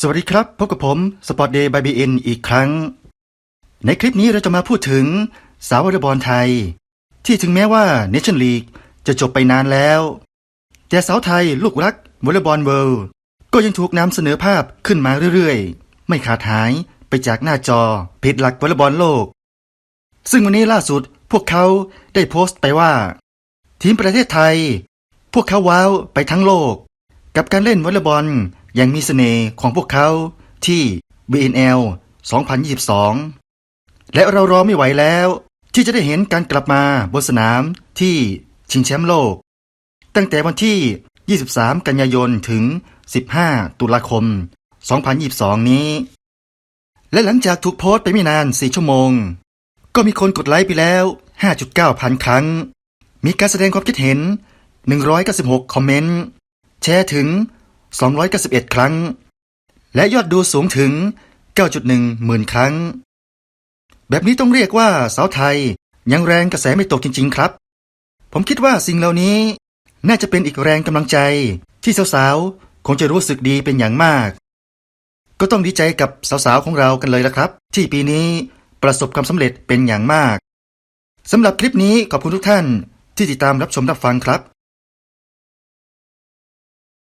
สวัสดีครับพบกับผมสปอร์ตเดย์บายบีเอ็นอีกครั้ง ในคลิปนี้เราจะมาพูดถึงสาววอลเลย์บอลไทย ที่ถึงแม้ว่าเนชั่นลีกจะจบไปนานแล้ว แต่สาวไทยลูกรักวอลเลย์บอลเวิลด์ก็ยังถูกนำเสนอภาพขึ้นมาเรื่อยๆ ไม่ขาดหายไปจากหน้าจอเพจหลักวอลเลย์บอลโลก ซึ่งวันนี้ล่าสุดพวกเขาได้โพสต์ไปว่า ทีมประเทศไทย พวกเขาว้าวไปทั้งโลก กับการเล่นวอลเลย์บอล ย่างมีเสน่ห์ของพวกเขาที่ BNL 2022 และเรารอไม่ไหวแล้ว ที่จะได้เห็นการกลับมาบนสนามที่ชิงแชมป์โลก ตั้งแต่วันที่ 23 กันยายนถึง 15 ตุลาคม 2022 นี้ และหลังจากถูกโพสต์ไปไม่นาน 4 ชั่วโมง ก็มีคนกดไลค์ไปแล้ว 5.9 พันครั้ง มีการแสดงความคิดเห็น 196 คอมเมนต์ แชร์ถึง 291 ครั้ง และยอดดูสูงถึง 9.1 หมื่นครั้ง แบบนี้ต้องเรียกว่าสาวไทยยังแรงกระแสไม่ตกจริง ๆ ครับ ผมคิดว่าสิ่งเหล่านี้ น่าจะเป็นอีกแรงกำลังใจ ที่สาวๆ คงจะรู้สึกดีเป็นอย่างมาก ก็ต้องดีใจกับสาวๆ ของเรากันเลยละครับ ที่ปีนี้ประสบความสำเร็จเป็นอย่างมากสำหรับคลิปนี้ขอบคุณทุกท่านที่ติดตามรับชมรับฟังครับ